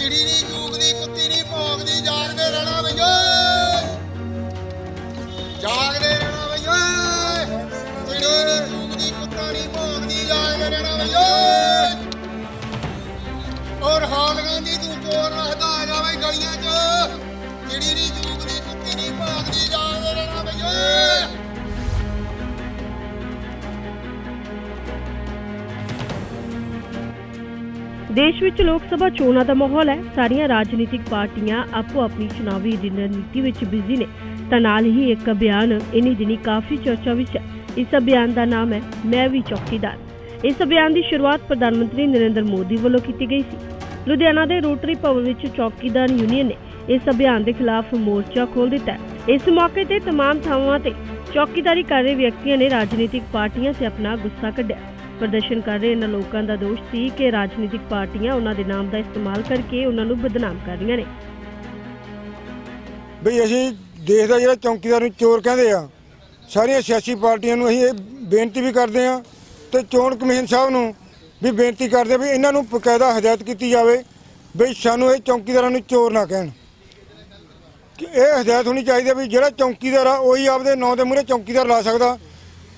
ਚਿੜੀ ਨਹੀਂ ਜੂਗਦੀ ਕੁੱਤੀ ਨਹੀਂ ਭੌਂਕਦੀ ਜਾਗਦੇ ਰਹਿਣਾ ਬਈ ਜਾਗਦੇ ਰਹਿਣਾ ਬਈ ਚਿੜੀ ਨਹੀਂ ਜੂਗਦੀ ਕੁੱਤਾ ਨਹੀਂ ਭੌਂਕਦੀ ਜਾਗਦੇ ਰਹਿਣਾ ਬਈ ਔਰ ਹਾਲਗਾਂ ਦੀ ਤੂੰ ਚੋਰ ਰੱਖਦਾ ਆ ਜਾਵੇ ਗਲੀਆਂ 'ਚ। ਚਿੜੀ ਨਹੀਂ ਜੂਗਦੀ ਦੇਸ਼ ਵਿੱਚ ਲੋਕ ਸਭਾ ਚੋਣਾਂ ਦਾ ਮਾਹੌਲ ਹੈ ਸਾਰੀਆਂ ਰਾਜਨੀਤਿਕ ਪਾਰਟੀਆਂ ਆਪੋ ਆਪਣੀ ਚੁਣਾਵੀ ਰਣਨੀਤੀ ਵਿੱਚ ਬਿਜ਼ੀ ਨੇ ਤਾਂ ਨਾਲ ਹੀ ਇੱਕ ਅਭਿਆਨ ਇਨੀ ਦਿਨੀ ਕਾਫੀ ਚਰਚਾ ਵਿੱਚ ਹੈ ਇਸ ਅਭਿਆਨ ਦਾ ਨਾਮ ਹੈ ਮੈਂ ਵੀ ਚੌਕੀਦਾਰ ਇਸ ਅਭਿਆਨ ਦੀ ਸ਼ੁਰੂਆਤ ਪ੍ਰਧਾਨ ਮੰਤਰੀ ਨਰਿੰਦਰ ਮੋਦੀ ਵੱਲੋਂ ਕੀਤੀ ਗਈ ਸੀ ਲੁਧਿਆਣਾ ਦੇ ਰੋਟਰੀ ਭਵਨ ਵਿੱਚ ਚੌਕੀਦਾਰ ਯੂਨੀਅਨ ਨੇ ਇਸ ਅਭਿਆਨ ਦੇ ਖਿਲਾਫ ਮੋਰਚਾ ਖੋਲ੍ਹ ਦਿੱਤਾ ਹੈ ਇਸ ਮੌਕੇ ਤੇ तमाम ਥਾਵਾਂ ਤੇ ਚੌਕੀਦਾਰੀ ਕਰ ਰਹੇ ਵਿਅਕਤੀਆਂ ਨੇ ਰਾਜਨੀਤਿਕ ਪਾਰਟੀਆਂ 'ਤੇ ਆਪਣਾ ਗੁੱਸਾ ਕੱਢਿਆ ਪ੍ਰਦਰਸ਼ਨ ਕਰ ਰਹੇ ਇਹਨਾਂ ਲੋਕਾਂ ਦਾ ਦੋਸ਼ ਸੀ ਕਿ ਰਾਜਨੀਤਿਕ ਪਾਰਟੀਆਂ ਉਹਨਾਂ ਦੇ ਨਾਮ ਦਾ ਇਸਤੇਮਾਲ ਕਰਕੇ ਉਹਨਾਂ ਨੂੰ ਬਦਨਾਮ ਕਰ ਰਹੀਆਂ ਨੇ। ਬਈ ਅਸੀਂ ਦੇਸ਼ ਦਾ ਜਿਹੜਾ ਚੌਕੀਦਾਰ ਨੂੰ ਚੋਰ ਕਹਿੰਦੇ ਆ। ਸਾਰੀਆਂ ਸਿਆਸੀ ਪਾਰਟੀਆਂ ਨੂੰ ਅਸੀਂ ਇਹ ਬੇਨਤੀ ਵੀ ਕਰਦੇ ਆ ਤੇ ਚੋਣ ਕਮਿਸ਼ਨ ਸਾਹਿਬ ਨੂੰ ਵੀ ਬੇਨਤੀ ਕਰਦੇ ਆ ਵੀ ਇਹਨਾਂ ਨੂੰ ਬਕਾਇਦਾ ਹਦਾਇਤ ਕੀਤੀ ਜਾਵੇ ਬਈ ਸਾਨੂੰ ਇਹ ਚੌਕੀਦਾਰਾਂ ਨੂੰ ਚੋਰ ਨਾ ਕਹਿਣ। ਇਹ ਹਦਾਇਤ ਹੋਣੀ ਚਾਹੀਦੀ ਹੈ ਵੀ ਜਿਹੜਾ ਚੌਕੀਦਾਰ ਆ, ਉਹੀ ਆਪਦੇ ਨਾਂ ਦੇ ਮੂਹਰੇ ਚੌਕੀਦਾਰ ਲਾ ਸਕਦਾ।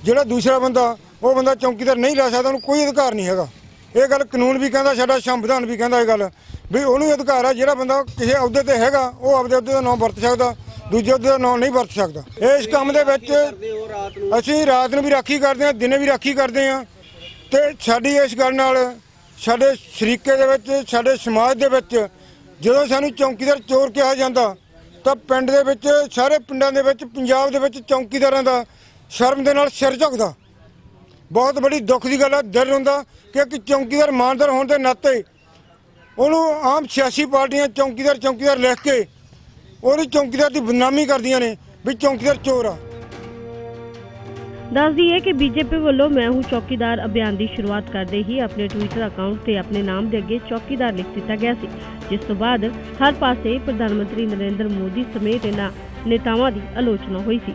ਜਿਹੜਾ ਦੂਸਰਾ ਬੰਦਾ ਉਹ ਬੰਦਾ ਚੌਕੀਦਾਰ ਨਹੀਂ ਲੈ ਸਕਦਾ, ਉਹਨੂੰ ਕੋਈ ਅਧਿਕਾਰ ਨਹੀਂ ਹੈਗਾ। ਇਹ ਗੱਲ ਕਾਨੂੰਨ ਵੀ ਕਹਿੰਦਾ, ਸਾਡਾ ਸੰਵਿਧਾਨ ਵੀ ਕਹਿੰਦਾ ਇਹ ਗੱਲ। ਵੀ ਉਹਨੂੰ ਅਧਿਕਾਰ ਆ, ਜਿਹੜਾ ਬੰਦਾ ਕਿਸੇ ਅਹੁਦੇ ਤੇ ਹੈਗਾ, ਉਹ ਆਪਦੇ ਅਹੁਦੇ ਦਾ ਨਾਮ ਵਰਤ ਸਕਦਾ, ਦੂਜੇ ਅਹੁਦੇ ਦਾ ਨਾਮ ਨਹੀਂ ਵਰਤ ਸਕਦਾ। ਇਸ ਕੰਮ ਦੇ ਵਿੱਚ ਅਸੀਂ ਰਾਤ ਨੂੰ ਵੀ ਰਾਖੀ ਕਰਦੇ ਹਾਂ, ਦਿਨੇ ਵੀ ਰਾਖੀ ਕਰਦੇ ਹਾਂ। ਤੇ ਸਾਡੀ ਇਸ ਗੱਲ ਨਾਲ, ਸਾਡੇ ਸ਼ਰੀਕੇ ਦੇ ਵਿੱਚ, ਸਾਡੇ ਸਮਾਜ ਦੇ ਵਿੱਚ, ਜਦੋਂ ਸਾਨੂੰ ਚੌਕੀਦਾਰ ਚੋਰ ਕਿਹਾ ਜਾਂਦਾ, ਤਾਂ ਪਿੰਡ ਦੇ ਵਿੱਚ, ਸਾਰੇ ਪਿੰਡਾਂ ਦੇ ਵਿੱਚ, ਪੰਜਾਬ ਦੇ ਵਿੱਚ ਚੌਕੀਦਾਰਾਂ ਦਾ ਸ਼ਰਮ ਦੇ ਨਾਲ ਸਿਰ ਝੁਕਦਾ। ਬਹੁਤ ਬੜੀ ਦੁੱਖ ਦੀ ਗੱਲ ਹੈ ਦਿਲ ਹੁੰਦਾ ਕਿ ਇੱਕ ਇਮਾਨਦਾਰ ਹੋਣ ਦੇ ਨਾਤੇ ਉਹਨੂੰ ਆਮ ਸਿਆਸੀ ਪਾਰਟੀਆਂ ਚੌਕੀਦਾਰ ਚੌਕੀਦਾਰ ਲਿਖ ਕੇ ਉਹਦੀ ਚੌਕੀਦਾਰ ਦੀ ਬਦਨਾਮੀ ਕਰਦੀਆਂ ਨੇ ਵੀ ਚੌਕੀਦਾਰ ਚੋਰ ਆ। ਦੱਸਦੀ ਹੈ ਕਿ ਬੀਜੇਪੀ ਵੱਲੋਂ ਮੈਂ ਹੂੰ ਚੌਕੀਦਾਰ ਅਭਿਆਨ ਦੀ ਸ਼ੁਰੂਆਤ ਕਰਦੇ ਹੀ ਆਪਣੇ ਟਵਿੱਟਰ ਅਕਾਊਂਟ ਤੇ ਆਪਣੇ ਨਾਮ ਦੇ ਅੱਗੇ ਚੌਕੀਦਾਰ ਲਿਖ ਦਿੱਤਾ ਗਿਆ ਸੀ, ਜਿਸ ਤੋਂ ਬਾਅਦ ਹਰ ਪਾਸੇ ਪ੍ਰਧਾਨ ਮੰਤਰੀ ਨਰਿੰਦਰ ਮੋਦੀ ਸਮੇਤ ਇਹਨਾਂ ਨੇਤਾਵਾਂ ਦੀ ਆਲੋਚਨਾ ਹੋਈ ਸੀ।